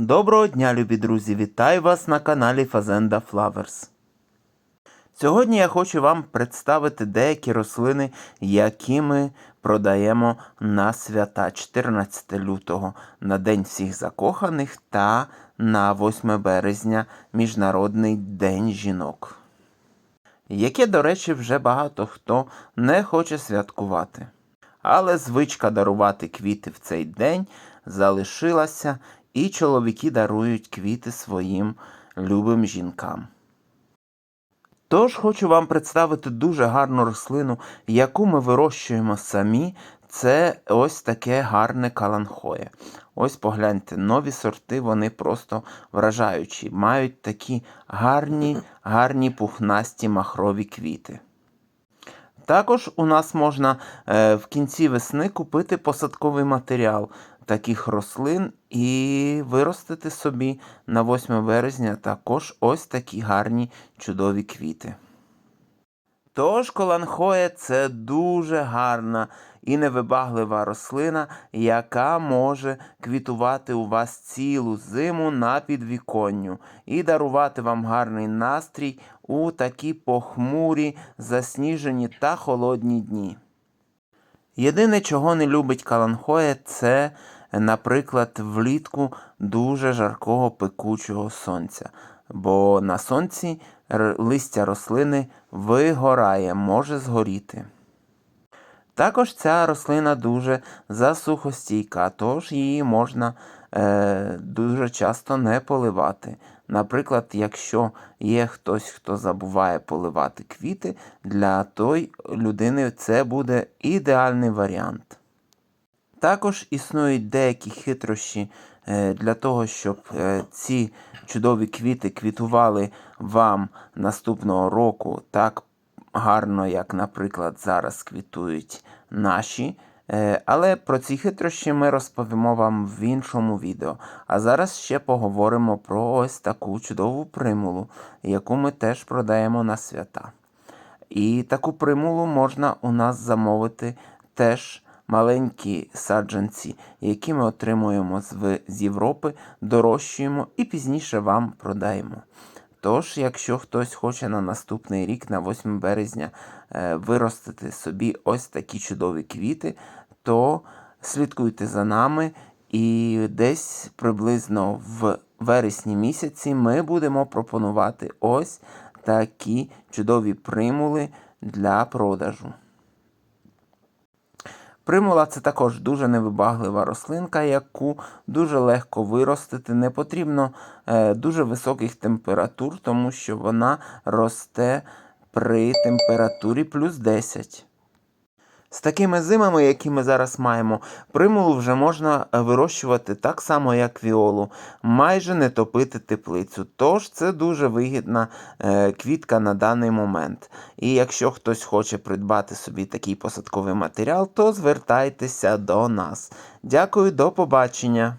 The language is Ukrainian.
Доброго дня, любі друзі! Вітаю вас на каналі Fazenda Flowers. Сьогодні я хочу вам представити деякі рослини, які ми продаємо на свята 14 лютого на День всіх закоханих та на 8 березня Міжнародний день жінок. Яке, до речі, вже багато хто не хоче святкувати. Але звичка дарувати квіти в цей день залишилася, і чоловіки дарують квіти своїм любим жінкам. Тож хочу вам представити дуже гарну рослину, яку ми вирощуємо самі. Це ось таке гарне каланхоє. Ось погляньте, нові сорти, вони просто вражаючі. Мають такі гарні, гарні пухнасті махрові квіти. Також у нас можна е, в кінці весни купити посадковий матеріал таких рослин і виростити собі на 8 березня також ось такі гарні чудові квіти. Тож коланхоє це дуже гарна і невибаглива рослина, яка може квітувати у вас цілу зиму на підвіконню і дарувати вам гарний настрій у такі похмурі, засніжені та холодні дні. Єдине, чого не любить каланхоє, це, наприклад, влітку дуже жаркого пекучого сонця. Бо на сонці листя рослини вигорає, може згоріти. Також ця рослина дуже засухостійка, тож її можна е, дуже часто не поливати. Наприклад, якщо є хтось, хто забуває поливати квіти, для тої людини це буде ідеальний варіант. Також існують деякі хитрощі е, для того, щоб е, ці чудові квіти квітували вам наступного року так гарно, як, наприклад, зараз квітують наші. Е, Але про ці хитрощі ми розповімо вам в іншому відео. А зараз ще поговоримо про ось таку чудову примулу, яку ми теж продаємо на свята. І таку примулу можна у нас замовити теж маленькі саджанці, які ми отримуємо з, Європи, дорощуємо і пізніше вам продаємо. Тож, якщо хтось хоче на наступний рік, на 8 березня, е, виростити собі ось такі чудові квіти, то слідкуйте за нами, і десь приблизно в вересні місяці ми будемо пропонувати ось такі чудові примули для продажу. Примула це також дуже невибаглива рослинка, яку дуже легко виростити. Не потрібно е, дуже високих температур, тому що вона росте при температурі плюс 10. З такими зимами, які ми зараз маємо, примулу вже можна е, вирощувати так само, як віолу, майже не топити теплицю. Тож це дуже вигідна е, квітка на даний момент. І якщо хтось хоче придбати собі такий посадковий матеріал, то звертайтеся до нас. Дякую, до побачення!